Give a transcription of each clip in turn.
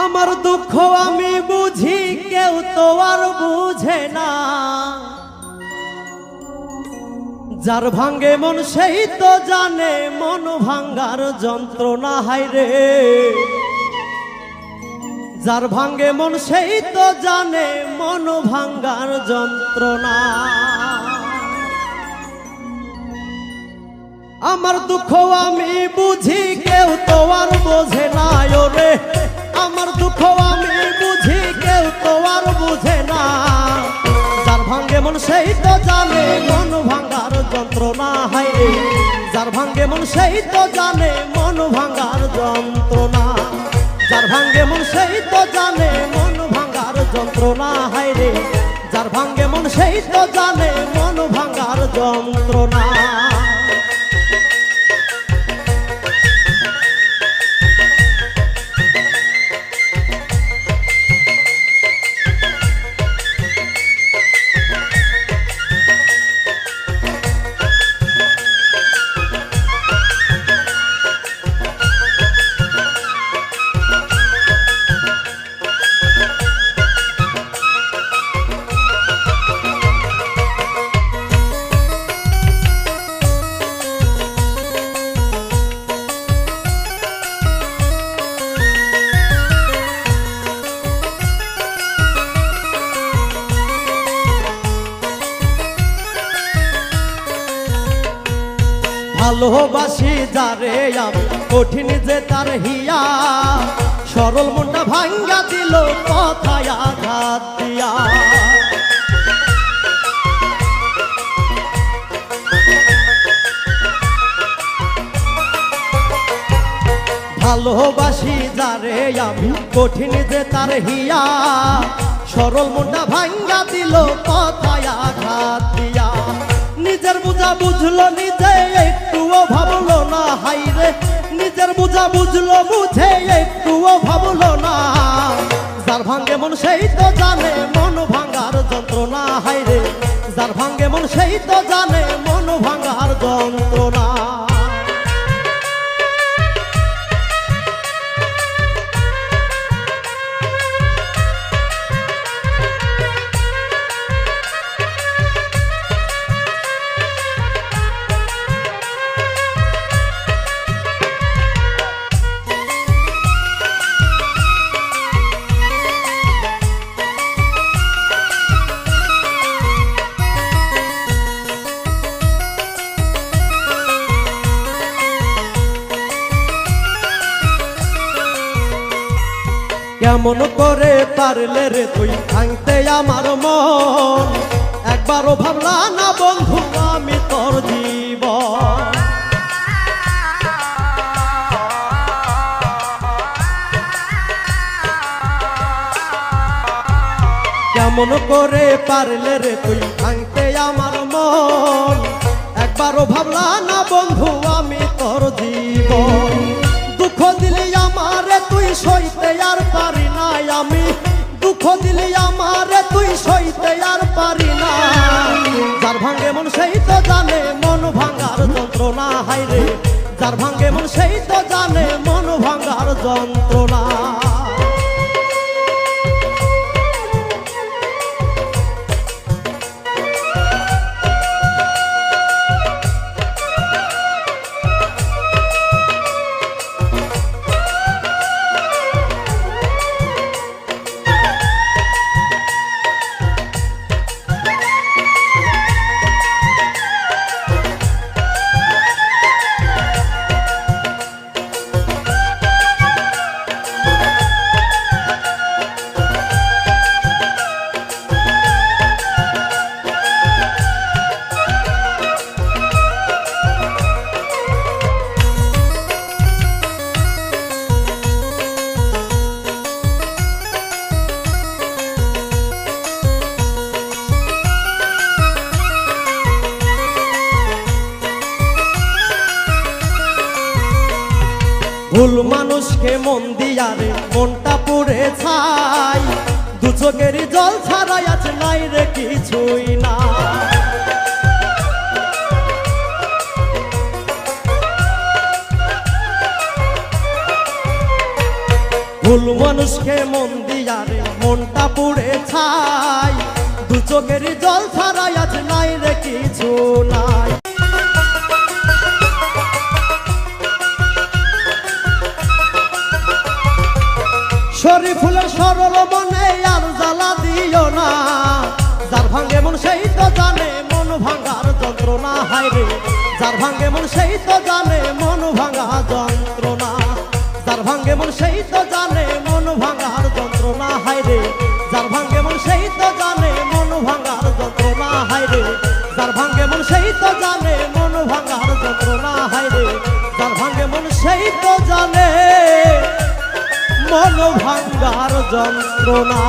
আমার দুঃখ আমি বুঝি, কেউ তো আর বুঝে না। যার ভাঙ্গে মন সেই তো জানে, মন ভাঙ্গার যন্ত্রণা হাই রে। যার ভাঙ্গে মন সেই তো জানে, মন ভাঙ্গার যন্ত্রণা। আমার দুঃখ আমি বুঝি, কেউ তো আর বোঝে না, ওরে। আমার দুঃখ আমি বুঝি, কেউ তো আর বুঝে না। যার ভাঙ্গে মন সেই তো জানে, মন ভাঙ্গার যন্ত্রণা রে। যার ভাঙ্গে মন সেই তো জানে, মন ভাঙ্গার যন্ত্রণা। যার ভাঙ্গে মন সেই তো জানে, মন ভাঙ্গার যন্ত্রণা হাই রে। যার ভাঙ্গে মন সেই তো জানে, মন ভাঙ্গার যন্ত্রণা। ভালোবাসি যারে আমি, কঠিন যে তার হিয়া। সরল মনটা ভাঙ্গা দিল কথায় আঘাত দিয়া। নিজের বুঝা বুঝলো নিজে, একটুও ভাবলো না হাইরে নিজের বুঝা বুঝলো বুঝে, একটুও ভাবলো না। যার ভাঙ্গে মন সেই তো জানে, মন ভাঙ্গার যন্ত্রণা হাইরে যার ভাঙ্গে মন সেই তো জানে, মন ভাঙ্গার যন্ত্রণা। কেমন করে পারলে রে তুই ভাঙতে আমার মন? একবারও ভাবলা না বন্ধু, আমি তোর জীবন। কেমন করে পারলে রে তুই ভাঙতে আমার মন? একবারও ভাবলা না বন্ধু, আমি তোর জীবন। দুঃখ দিলি আমারে, তুই সইতে আর পারি না আমি। দুঃখ দিলি আমারে, তুই সইতে আর পারি না। যার ভাঙ্গে মন সেই তো জানে, মন ভাঙ্গার যন্ত্রণা হাই রে। যার ভাঙ্গে মন সেই তো জানে, মন ভাঙ্গার যন্ত্রণা। ভুল মানুষকে মন দিয়ারে মনটা পুড়ে ছাই। দু চোখেরই জল ছাড়াই আছে নাই রে কিছুই না। ভুল মানুষকে মন দিয়ারে মনটা পুড়ে ছাই। দু চোখের জল ছাড়াই আছে নাই রে কিছু নাই শরীর ফুলের সরল মনে আর জ্বালা দিও না। যার ভাঙ্গে মন সেই তো জানে, মন ভাঙার যন্ত্রণা, হায় রে। যার ভাঙ্গে মন সেই তো জানে, মন ভাঙা যন্ত্রণা। যার ভাঙ্গে মন সেই তো জানে, মন ভাঙার যন্ত্রণা, হায় রে। যার ভাঙ্গে মন সেই তো জানে, মন ভাঙার যন্ত্রণা, হায় রে। যার ভাঙ্গে মন সেই তো জানে, মন ভাঙার যন্ত্রণা, হায় রে। যার ভাঙ্গে মন সেই তো জানে, মন ভাঙ্গার যন্ত্রণা।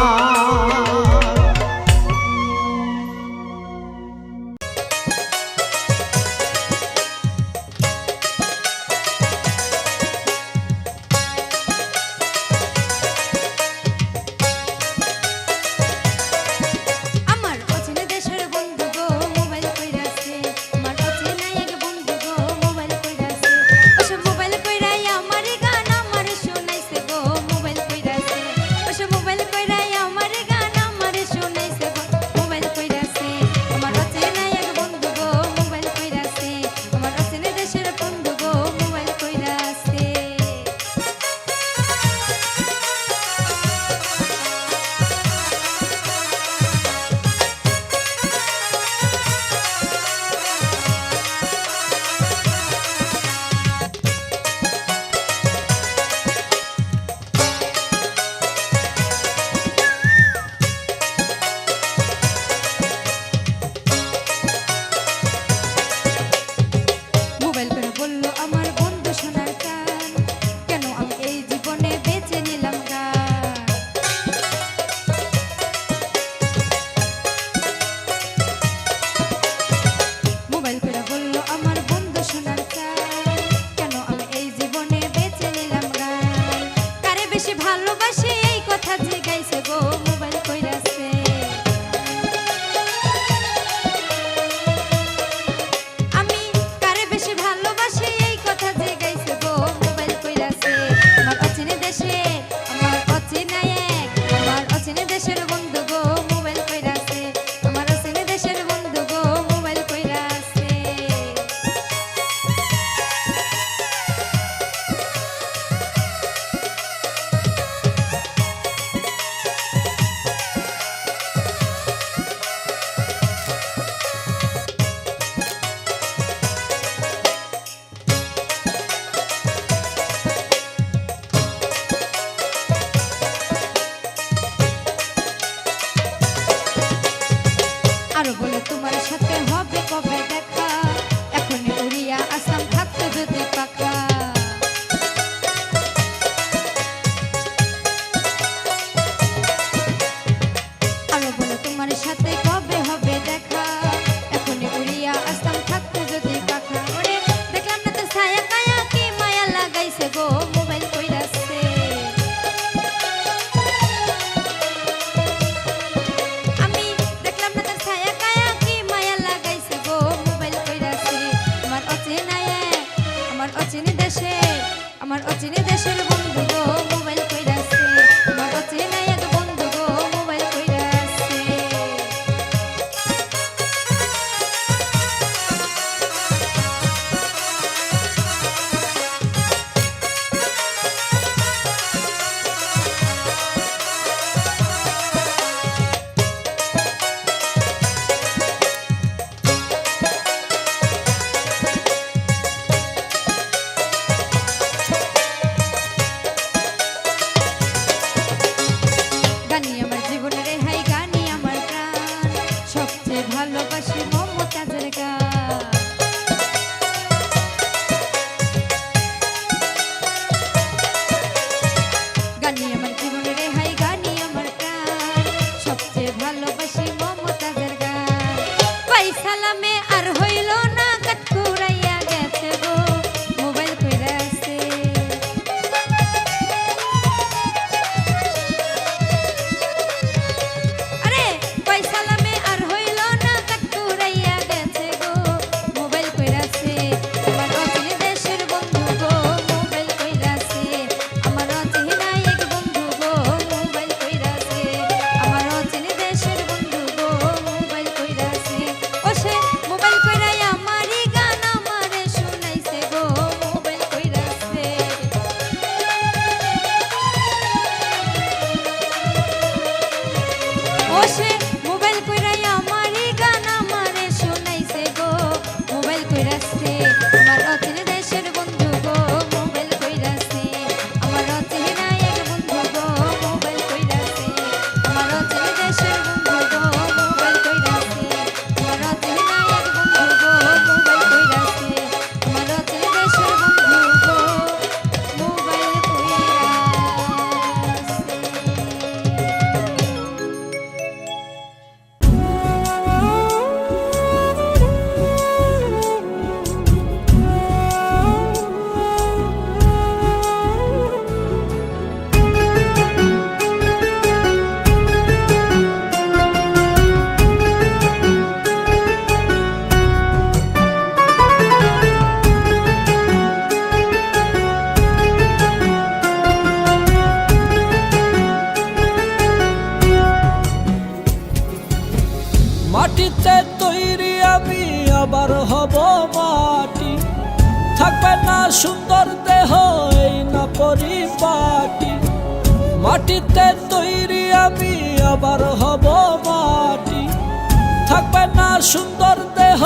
সুন্দর দেহ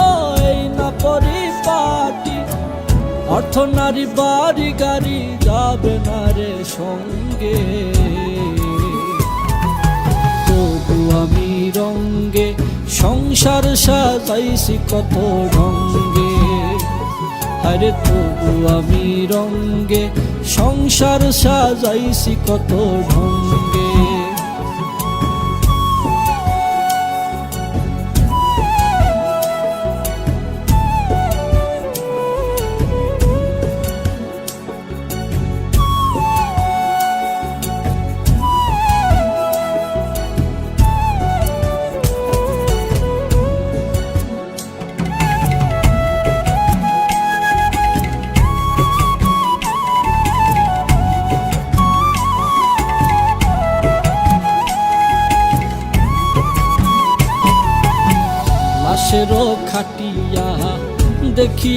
এই না পরিপাটি। অর্থ নারী, বাড়ি, গাড়ি যাবে না রে সঙ্গে। তবু আমি রঙ্গে, সংসার সাজাইছি কত রঙ্গে। আরে তবু আমি রঙ্গে, সংসার সাজাইছি কত ঢঙ্গে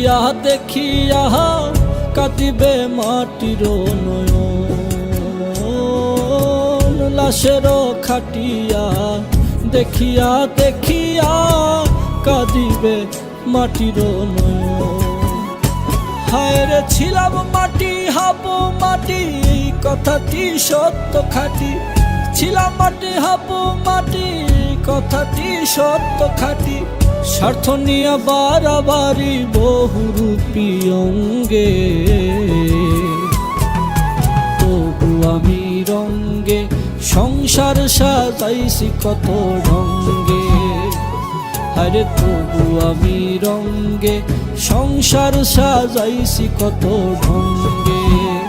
দেখিয়া দেখিয়া কাটিবে মাটির নয়ন। লাশেরও খাটিয়া দেখিয়া দেখিয়া কাঁদিবে মাটির নয়ন। হায়রে ছিলাম মাটি, হাবো মাটি, কথাটি সত্য খাটি। ছিলাম মাটি, হাবো মাটি, কথাটি সত্য খাটি। স্বার্থ নিয়ে বাড়াবাড়ি বহুরূপী অঙ্গে তবু আমি রঙ্গে, সংসার সাজাইছি কত রঙ্গে। আরে তবু আমি রঙ্গে, সংসার সাজাইছি কত ঢঙ্গে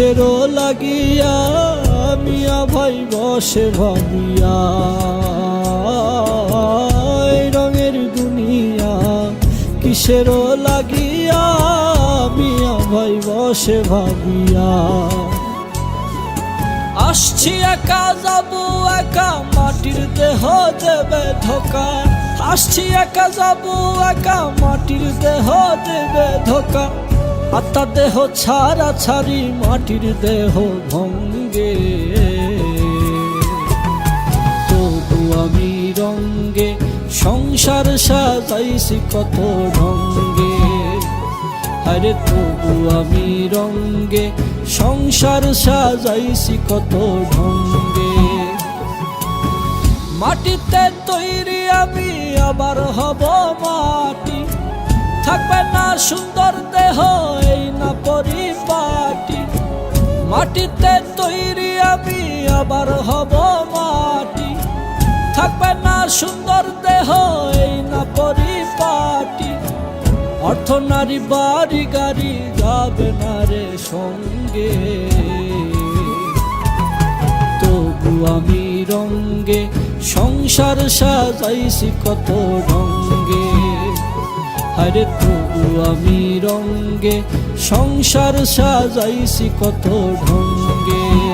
কিসেরও লাগিয়া মিয়া ভাই বসে ভাবিয়া রঙের দুনিয়া, কিসেরও লাগিয়া মিয়া ভাই বসে ভাবিয়া। আসছি একা, যাব একা, মাটির দেহ দেবে ধোকা। আসছি একা, যাব একা, মাটির দেহ দেবে ধোকা। আত্মা দেহ ছাড়া ছাড়ি মাটির দেহ ভঙ্গে। তবু আমি রঙ্গে, সংসার সাজাইছি কত ঢঙ্গে। আরে তবু আমি রঙ্গে, সংসার সাজাইছি কত ঢঙ্গে। মাটিতে তৈরি আমি, আবার হব মাটি। থাকবে না সুন্দর দেহ, এই না পরিপাটি। মাটিতে তৈরি আমি, আবার হব মাটি। থাকবে না সুন্দর দেহ, এই না পরিপাটি। অর্থ নারী, বাড়ি, গাড়ি, যাবে না রে সঙ্গে। তবু আমি রঙ্গে, সংসার সাজাইছি কত রঙ্গে। আরে তবু আমি রঙ্গে সংসার সাজাইছি কত ঢঙ্গে।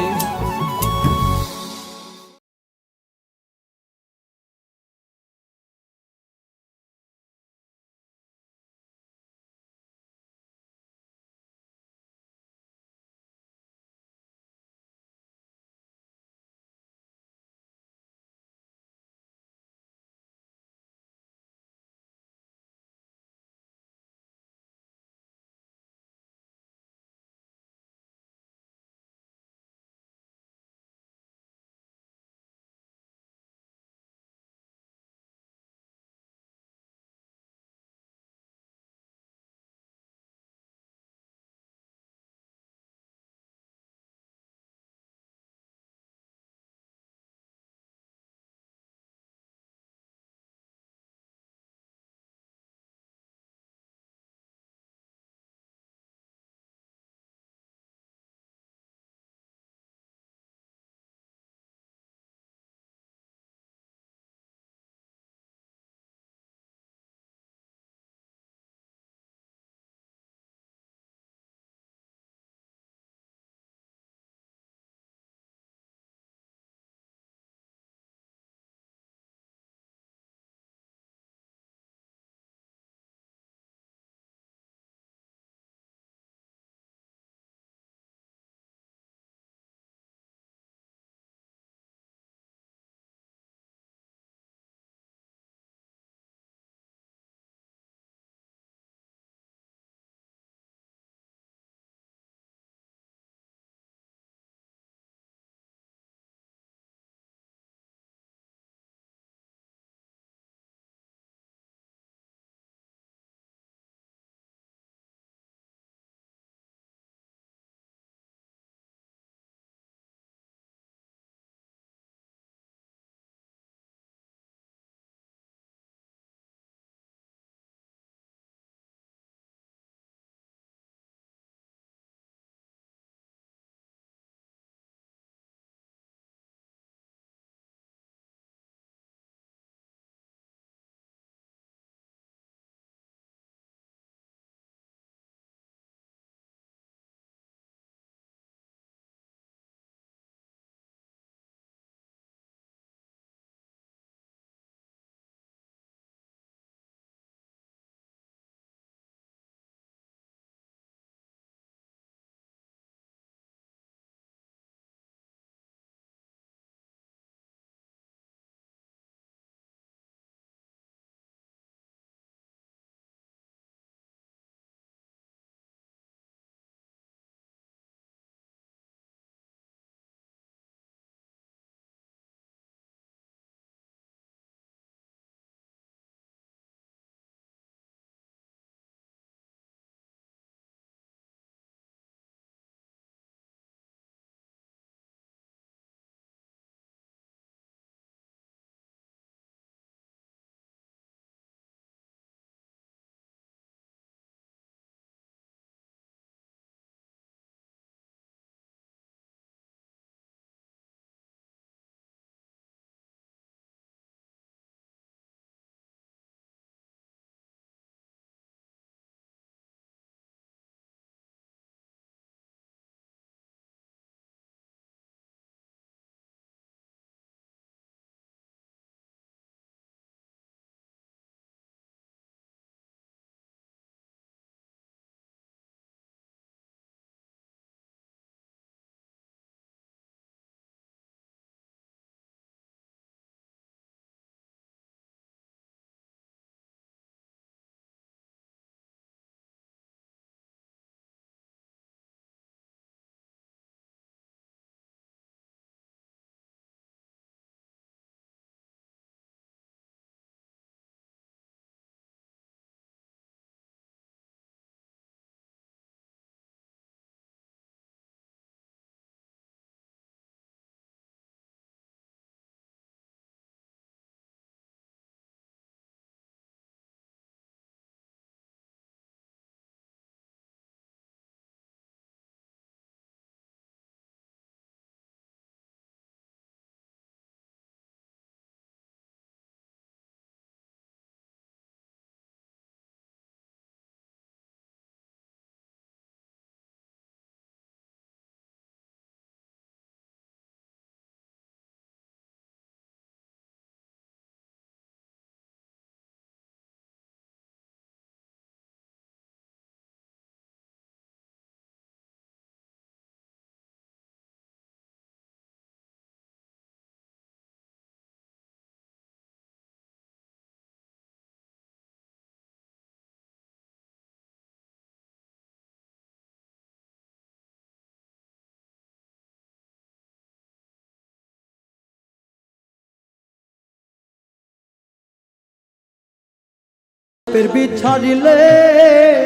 সাপের বিছাড়িলে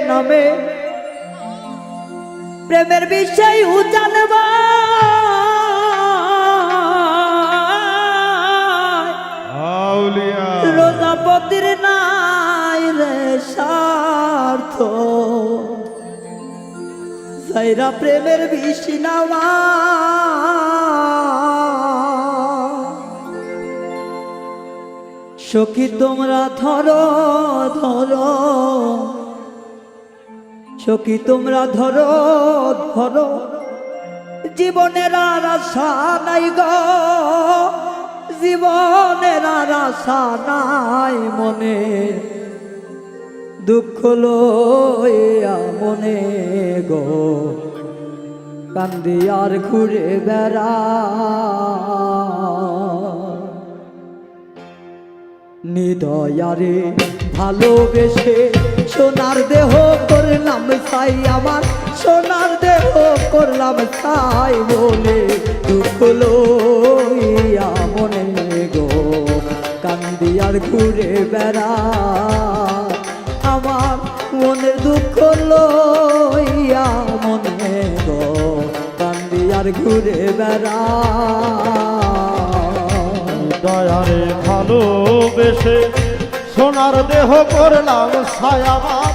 নামে। প্রেমের বিষয় উজানবা রোজাপতির নাই রে স্বার্থ। সাইরা প্রেমের বিষি নামা। সখী তোমরা ধরো ধরো। সখী তোমরা ধরো ধরো। জীবনের আর আশা নাই গো। জীবনের আর আশা নাই মনে। দুঃখ লইয়া মনে গো। কান্দি আর ঘুরে বেড়া নিদয়ারে ভালোবেসে সোনার দেহ করলাম সাই আমার, সোনার দেহ করলাম সাই বলে দুঃখ লইয়া মনে গো। কান্দি আর ঘুরে বেড়া, আমার মনের দুঃখ লইয়া মনে গো। কান্দি আর ঘুরে বেড়া। দয়ারে ভালোবেসে সোনার দেহ করলাম ছায়াবাদ,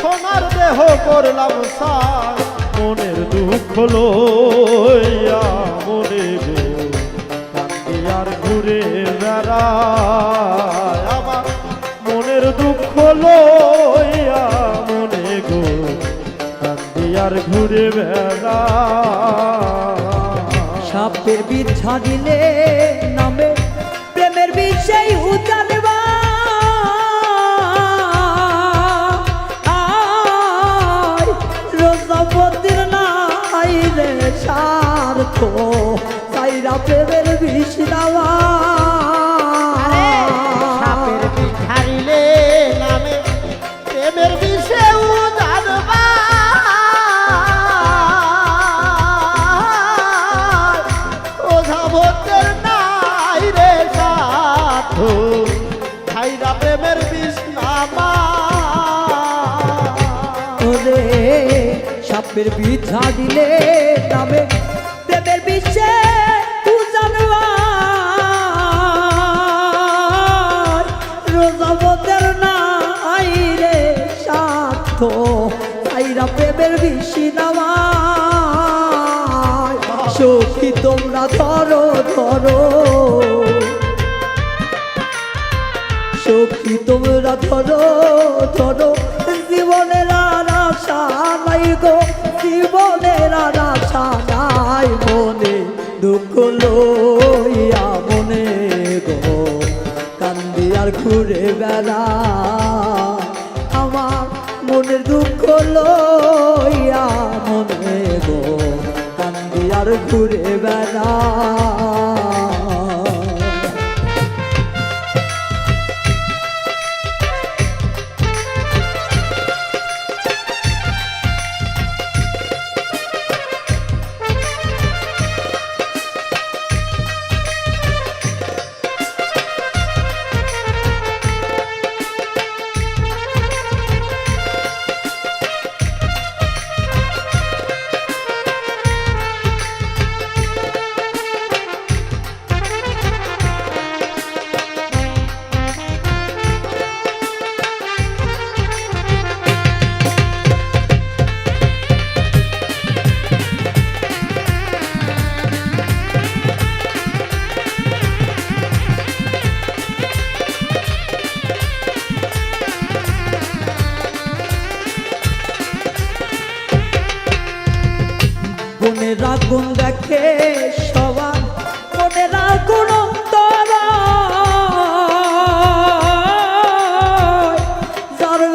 সোনার দেহ করলাম সায় মনের দুঃখ লইয়া মনে আর ঘুরে বেড়া আমার। মনের দুঃখ লইয়া মনে গো আর ঘুরে বেড়ায়। সাপের বীজ ছাড়িলে সাপের বিছা দিলে নামে। প্রেমের বিশ্বে রোজাবতের না রে স্বার্থ আইরা প্রেমের বিশি বেড়া আমার মনের দুঃখ লইয়া মনে গো কান্দি আর ঘুরে বেড়া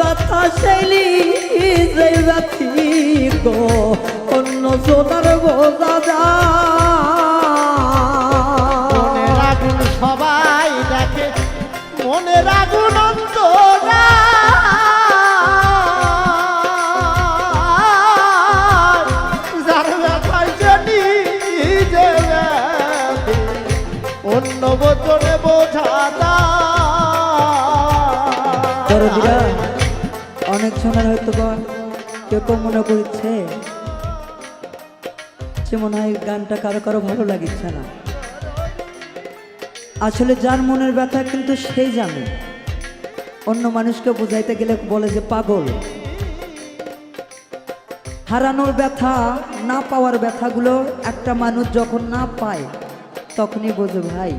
শৈলী যে রাখি গো অন্য সোনার বোঝা মনের কেউ মনে করছে যে মনে হয় গানটা কারও কারও ভালো লাগিচ্ছে না। আসলে যার মনের ব্যথা কিন্তু সেই জানে। অন্য মানুষকে বোঝাইতে গেলে বলে যে পাগল। হারানোর ব্যথা, না পাওয়ার ব্যথাগুলো একটা মানুষ যখন না পায়, তখনই বোঝে, ভাই,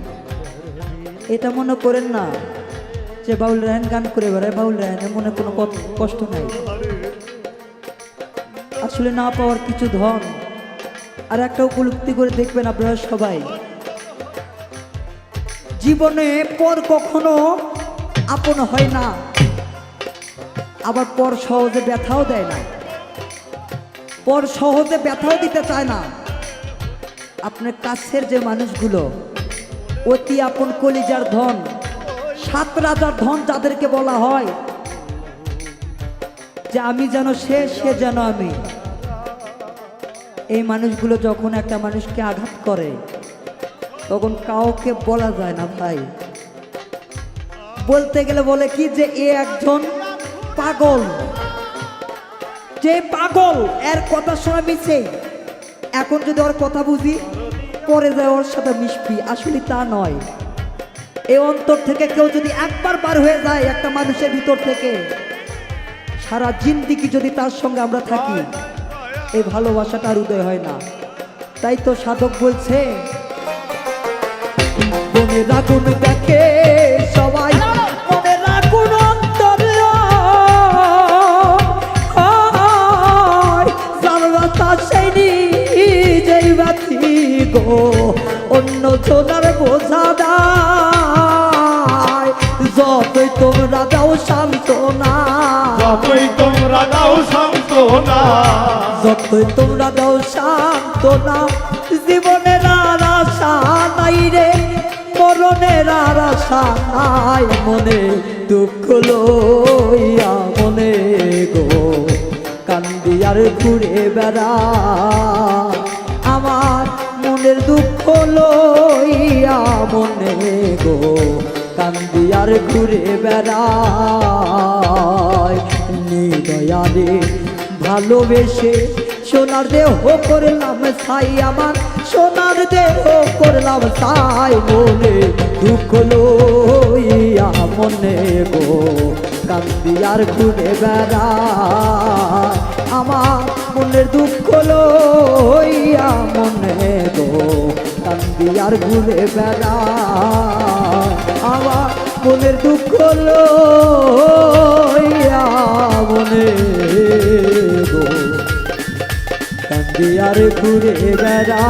এটা মনে করেন না যে বাউল রায়ন গান করে বেড়ায়। বাউল রায়নের মনে কোনো কষ্ট নাই। আসলে না পাওয়ার কিছু ধন। আর একটা উপলব্ধি করে দেখবেন আপনারা সবাই। জীবনে পর কখনো আপন হয় না। আবার পর সহজে ব্যথাও দেয় না। পর সহজে ব্যথাও দিতে চায় না। আপনার কাছের যে মানুষগুলো, অতি আপন কলিজার ধন, সাত রাজার ধন যাদেরকে বলা হয়, যে আমি যেন সে সে যেন আমি। এই মানুষগুলো যখন একটা মানুষকে আঘাত করে, তখন কাউকে বলা যায় না ভাই। বলতে গেলে বলে কি যে এ একজন পাগল। যে পাগল, এর কথা শোনা মিছে। এখন যদি ওর কথা বুঝি, পরে যায় ওর সাথে মিশবি। আসলে তা নয়। এই অন্তর থেকে কেউ যদি একবার বার হয়ে যায় একটা মানুষের ভিতর থেকে, সারা জিন্দিগি যদি তার সঙ্গে আমরা থাকি এই ভালোবাসাটা উদয় হয় না। তাই তো সাধক বলছে সবাই। অন্য জোনার বোঝা দায় যতই তোমরা দাও শান্ত না যতই তোমরা দাও সান্ত্বনা যতই তোমরা দাও শান্ত না জীবনের আর আশা নাই রে। মরণের আর আশা নাই মনে, দুঃখ লইয়া মনে গো। কান্দি আর ঘুরে বেড়া, আমার মনের দুঃখ লইয়া মনে গো। কান্দি আর ঘুরে বেড়ায় নিদয়ারে ভালোবেসে। সোনার দেহ করলাম ছাই আমার, সোনার দেহ করলাম ছাই বলে দুঃখ লইয়া মনে গো, কান্দি আর ঘুরে বেড়া আমার মনের দুঃখ লইয়া মনে গো, কান্দি আর ঘুরে বেড়া আমার মনের দুঃখ লইয়া গো। কান্দি আর ঘুরে বেড়া